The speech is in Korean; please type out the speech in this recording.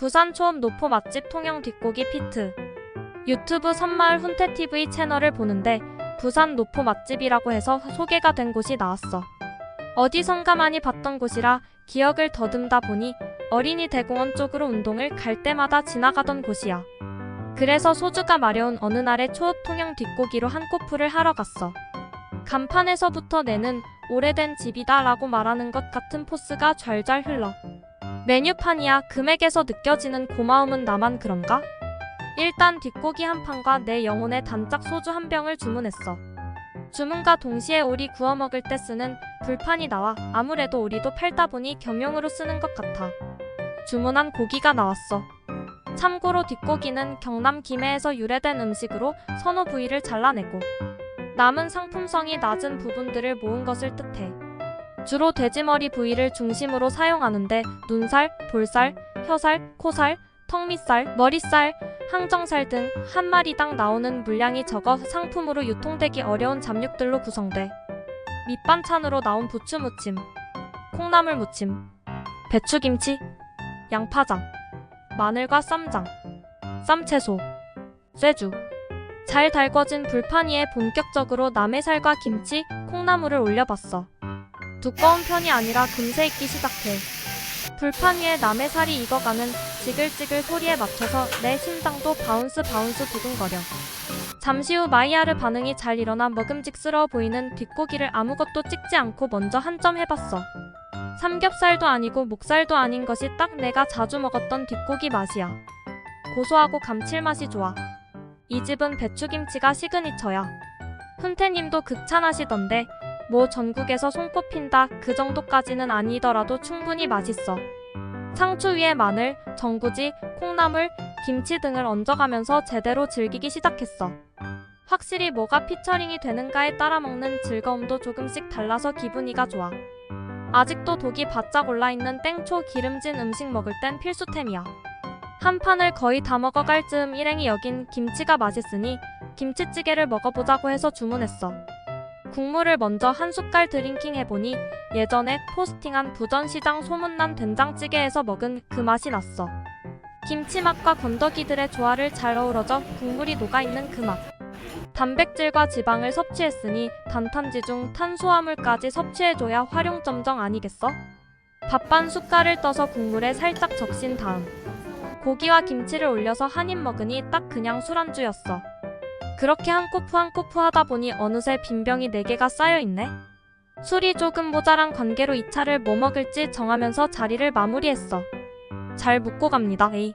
부산 초업 노포 맛집 통영 뒷고기 피트. 유튜브 선마을 훈태TV 채널을 보는데 부산 노포 맛집이라고 해서 소개가 된 곳이 나왔어. 어디선가 많이 봤던 곳이라 기억을 더듬다 보니 어린이 대공원 쪽으로 운동을 갈 때마다 지나가던 곳이야. 그래서 소주가 마려운 어느 날에 초업 통영 뒷고기로 한 꼬풀을 하러 갔어. 간판에서부터 내는 오래된 집이다 라고 말하는 것 같은 포스가 좔좔 흘러. 메뉴판이야 금액에서 느껴지는 고마움은 나만 그런가? 일단 뒷고기 한 판과 내 영혼의 단짝 소주 한 병을 주문했어. 주문과 동시에 오리 구워 먹을 때 쓰는 불판이 나와 아무래도 오리도 팔다 보니 겸용으로 쓰는 것 같아. 주문한 고기가 나왔어. 참고로 뒷고기는 경남 김해에서 유래된 음식으로 선호 부위를 잘라내고 남은 상품성이 낮은 부분들을 모은 것을 뜻해. 주로 돼지머리 부위를 중심으로 사용하는데 눈살, 볼살, 혀살, 코살, 턱밑살, 머리살, 항정살 등 한 마리당 나오는 물량이 적어 상품으로 유통되기 어려운 잡육들로 구성돼. 밑반찬으로 나온 부추 무침, 콩나물 무침, 배추김치, 양파장, 마늘과 쌈장, 쌈채소, 쇠주. 잘 달궈진 불판 위에 본격적으로 남해살과 김치, 콩나물을 올려봤어. 두꺼운 편이 아니라 금세 익기 시작해. 불판 위에 남해살이 익어가는 지글지글 소리에 맞춰서 내 심장도 바운스 바운스 두근거려. 잠시 후 마이야르 반응이 잘 일어나 먹음직스러워 보이는 뒷고기를 아무것도 찍지 않고 먼저 한 점 해봤어. 삼겹살도 아니고 목살도 아닌 것이 딱 내가 자주 먹었던 뒷고기 맛이야. 고소하고 감칠맛이 좋아. 이 집은 배추김치가 시그니처야. 훈태님도 극찬하시던데 뭐 전국에서 손꼽힌다 그 정도까지는 아니더라도 충분히 맛있어. 상추 위에 마늘, 전구지, 콩나물, 김치 등을 얹어가면서 제대로 즐기기 시작했어. 확실히 뭐가 피처링이 되는가에 따라 먹는 즐거움도 조금씩 달라서 기분이가 좋아. 아직도 독이 바짝 올라있는 땡초 기름진 음식 먹을 땐 필수템이야. 한 판을 거의 다 먹어갈 즈음 일행이 여긴 김치가 맛있으니 김치찌개를 먹어보자고 해서 주문했어. 국물을 먼저 한 숟갈 드링킹 해보니 예전에 포스팅한 부전시장 소문난 된장찌개에서 먹은 그 맛이 났어. 김치 맛과 건더기들의 조화를 잘 어우러져 국물이 녹아있는 그 맛. 단백질과 지방을 섭취했으니 단탄지 중 탄수화물까지 섭취해줘야 활용점정 아니겠어? 밥 반 숟갈을 떠서 국물에 살짝 적신 다음 고기와 김치를 올려서 한 입 먹으니 딱 그냥 술안주였어. 그렇게 한 코프 한 코프 하다 보니 어느새 빈병이 4개가 쌓여있네. 술이 조금 모자란 관계로 이 차를 뭐 먹을지 정하면서 자리를 마무리했어. 잘 묵고 갑니다. 에이.